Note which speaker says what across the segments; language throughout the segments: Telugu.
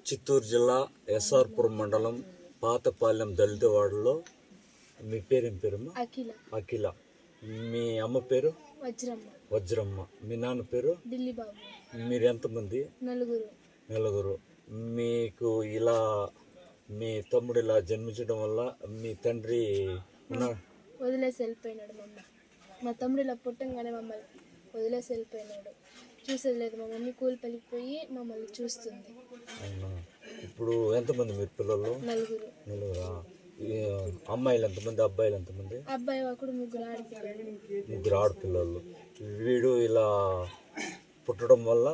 Speaker 1: చిత్తూరు జిల్లా ఎస్ఆర్పురం మండలం పాతపాలెం దళితవాడలో మీ పేరేం పేరమ్మా
Speaker 2: అఖిల.
Speaker 1: అఖిల. మీ అమ్మ పేరు?
Speaker 2: వజ్రమ్మ.
Speaker 1: వజ్రమ్మ. మీ నాన్న పేరు? మీరు ఎంతమంది?
Speaker 2: నలుగురు.
Speaker 1: నలుగురు. మీకు ఇలా మీ తమ్ముడు ఇలా జన్మించడం వల్ల మీ తండ్రి
Speaker 2: వదిలేసి వెళ్ళిపోయినాడు మమ్మ మా తమ్ముడు ఇలా పుట్టంగానే మమ్మల్ని వదిలేసి వెళ్ళిపోయినాడు. చూసేది లేదు మా మమ్మీ కూలి పలికిపోయి మమ్మల్ని చూస్తుంది.
Speaker 1: అవునా? ఇప్పుడు ఎంతమంది మీరు పిల్లలు?
Speaker 2: నలుగురు.
Speaker 1: నలుగురా? ఈ అమ్మాయిలు ఎంతమంది? అబ్బాయిలు ఎంతమంది?
Speaker 2: అబ్బాయి ఒకడు ముగ్గురు ఆడిపోయాడు
Speaker 1: ముగ్గురు ఆడపిల్లలు. వీడు ఇలా పుట్టడం వల్ల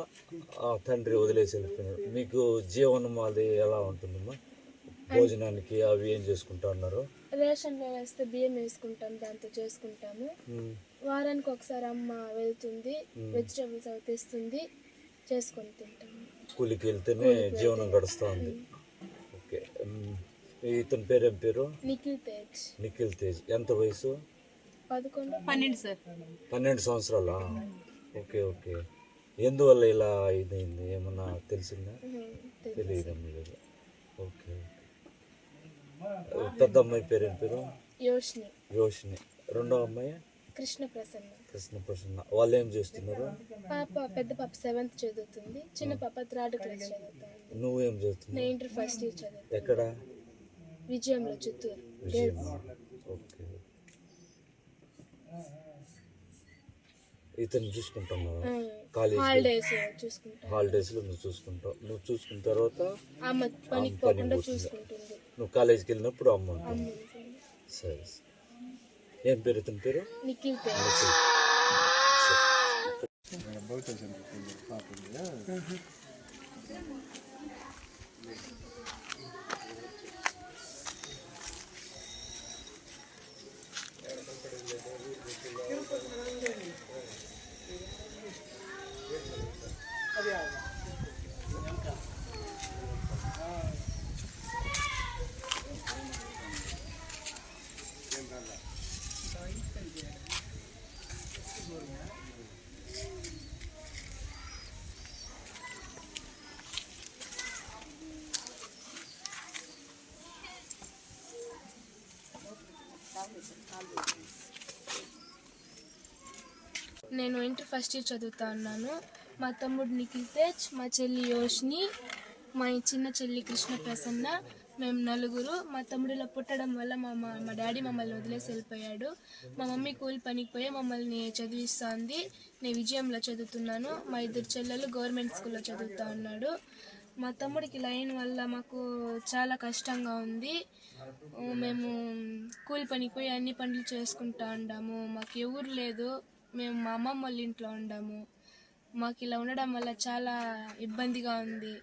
Speaker 1: ఆ తండ్రి వదిలేసి వెళ్ళిపోయినాడు. మీకు జీవనం అది ఎలా ఉంటుందమ్మా? భోజనానికి అవి ఏం చేసుకుంటా ఉన్నారు
Speaker 2: రేషన్లో వేస్తే బియ్యం వేసుకుంటాం దాంతో చేసుకుంటాము. వారానికి ఒకసారి అమ్మ వెళ్తుంది వెజిటేబుల్స్ అవి తెస్తుంది చేసుకొని తింటాము.
Speaker 1: కూలికి వెళ్తేనే జీవనం గడుస్తూ ఉంది ఓకే. ఇతని పేరు ఏం పేరు?
Speaker 2: నిఖిల్ తేజ్.
Speaker 1: నిఖిల్ తేజ్. ఎంత వయసు?
Speaker 2: పదకొండు.
Speaker 3: పన్నెండు సార్.
Speaker 1: పన్నెండు సంవత్సరాలా? Okay okay. ఎందువల్ల ఇలా ఇదైంది? ఏమన్నా తెలిసిందా? తెలియదు ఓకే. పెద్ద అమ్మాయి పేరు ఏం పేరు?
Speaker 2: యోష్ని.
Speaker 1: యోషిని. రెండో అమ్మాయి?
Speaker 2: కృష్ణ ప్రసన్న
Speaker 1: కృష్ణ ప్రసన్న వాళ్ళు ఏం చేస్తున్నారు?
Speaker 2: పాప పెద్ద పాప సెవెంత్ చదువుతుంది. చిన్న పాప థర్డ్ క్లాస్ చదువుతుంది.
Speaker 1: నువ్వేం చేస్తున్నావు?
Speaker 2: నేను ఇంటర్ ఫస్ట్ ఇయర్ చదువుతాను
Speaker 1: ఎక్కడ?
Speaker 2: విజయంలో చిత్తూరు.
Speaker 1: ఓకే. ఇతను చూసుకుంటున్నావు కాలేజ్
Speaker 2: హాలిడేస్ చూసుకుంటాను
Speaker 1: హాలిడేస్లో నువ్వు చూసుకుంటావు. నువ్వు చూసుకున్న తర్వాత
Speaker 2: అమ్మ పనికి పోకుండా చూసుకుంటుంది.
Speaker 1: నువ్వు కాలేజీకి వెళ్ళినప్పుడు అమ్మ ఉంటుంది. సరే సరే. ఏం పేరు ఇతని పేరు?
Speaker 2: నిఖిల్ పేరు. నేను ఇంటర్ ఫస్ట్ ఇయర్ చదువుతా ఉన్నాను. మా తమ్ముడు నిఖిల్ తేజ్ మా చెల్లి యోష్ని మా చిన్న చెల్లి కృష్ణ ప్రసన్న మేము నలుగురు. మా తమ్ముడిలో పుట్టడం వల్ల మా మా మా డాడీ మమ్మల్ని వదిలేసి వెళ్ళిపోయాడు. మా మమ్మీ కూలి పనికి పోయి మమ్మల్ని చదివిస్తుంది. నేను విజయంలో చదువుతున్నాను. మా ఇద్దరు చెల్లెలు గవర్నమెంట్ స్కూల్లో చదువుతా ఉన్నాడు. మా తమ్ముడికి లైన్ వల్ల మాకు చాలా కష్టంగా ఉంది. మేము కూలి పనికి పోయి అన్ని పనులు చేసుకుంటా ఉండాము. మాకు ఎవరు లేదు. మేము మా అమ్మమ్మ వాళ్ళ ఇంట్లో ఉండాము. మాకు ఇలా ఉండడం వల్ల చాలా ఇబ్బందిగా ఉంది.